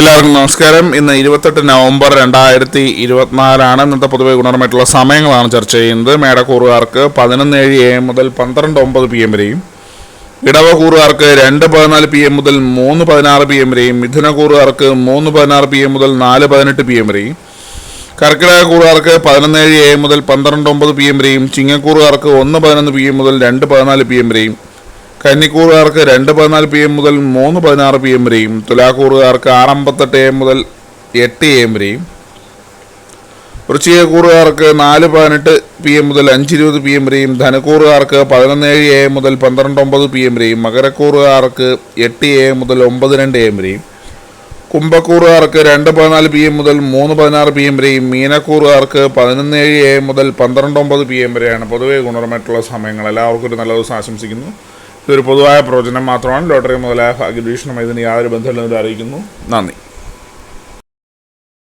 എല്ലാവർക്കും നമസ്കാരം. ഇന്ന് ഇരുപത്തെട്ട് നവംബർ രണ്ടായിരത്തി ഇരുപത്തിനാലാണ് ഇന്നത്തെ പൊതുവെ ഗുണപരമായിട്ടുള്ള സമയങ്ങളാണ് ചർച്ച ചെയ്യുന്നത്. മേടക്കൂറുകാർക്ക് പതിനൊന്ന് ഏഴ് എ മുതൽ പന്ത്രണ്ട് ഒമ്പത് പി എം വരെയും ഇടവകൂറുകാർക്ക് രണ്ട് പതിനാല് പി എം മുതൽ മൂന്ന് പതിനാറ് പി എം വരെയും മിഥുനക്കൂറുകാർക്ക് മൂന്ന് പതിനാറ് പി എം മുതൽ നാല് പതിനെട്ട് പി എം വരെയും കർക്കിടക കൂറുകാർക്ക് പതിനൊന്ന് ഏഴ് എം മുതൽ പന്ത്രണ്ട് ഒമ്പത് പി എം വരെയും ചിങ്ങക്കൂറുകാർക്ക് ഒന്ന് പതിനൊന്ന് പി എം മുതൽ രണ്ട് പതിനാല് പി എം വരെയും കന്നിക്കൂറുകാർക്ക് രണ്ട് പതിനാല് പി എം മുതൽ മൂന്ന് പതിനാറ് പി എം വരെയും തുലാക്കൂറുകാർക്ക് ആറ് അമ്പത്തെട്ട് എ എം മുതൽ എട്ട് എ എം വരെയും വൃശ്ചികക്കൂറുകാർക്ക് നാല് പതിനെട്ട് പി എം മുതൽ അഞ്ച് ഇരുപത് പി എം വരെയും ധനക്കൂറുകാർക്ക് പതിനൊന്ന് ഏഴ് എ എം മുതൽ പന്ത്രണ്ട് ഒമ്പത് പി എം വരെയും മകരക്കൂറുകാർക്ക് എട്ട് എ എം മുതൽ ഒമ്പത് രണ്ട് എ എം വരെയും കുംഭക്കൂറുകാർക്ക് രണ്ട് പതിനാല് പി എം മുതൽ മൂന്ന് പതിനാറ് പി എം വരെയും മീനക്കൂറുകാർക്ക് പതിനൊന്ന് ഏഴ് എ എം മുതൽ പന്ത്രണ്ട് ഒമ്പത് പി എം വരെയാണ് പൊതുവേ ഗുണപരമായിട്ടുള്ള സമയങ്ങൾ. എല്ലാവർക്കും ഒരു നല്ല ദിവസം ആശംസിക്കുന്നു. ഇതൊരു പൊതുവായ പ്രവചനം മാത്രമാണ്. ലോട്ടറി മുതലായ ഭാഗ്യവീക്ഷണം ഇതിന് യാതൊരു ബന്ധമില്ലെന്ന് അറിയിക്കുന്നു നന്ദി.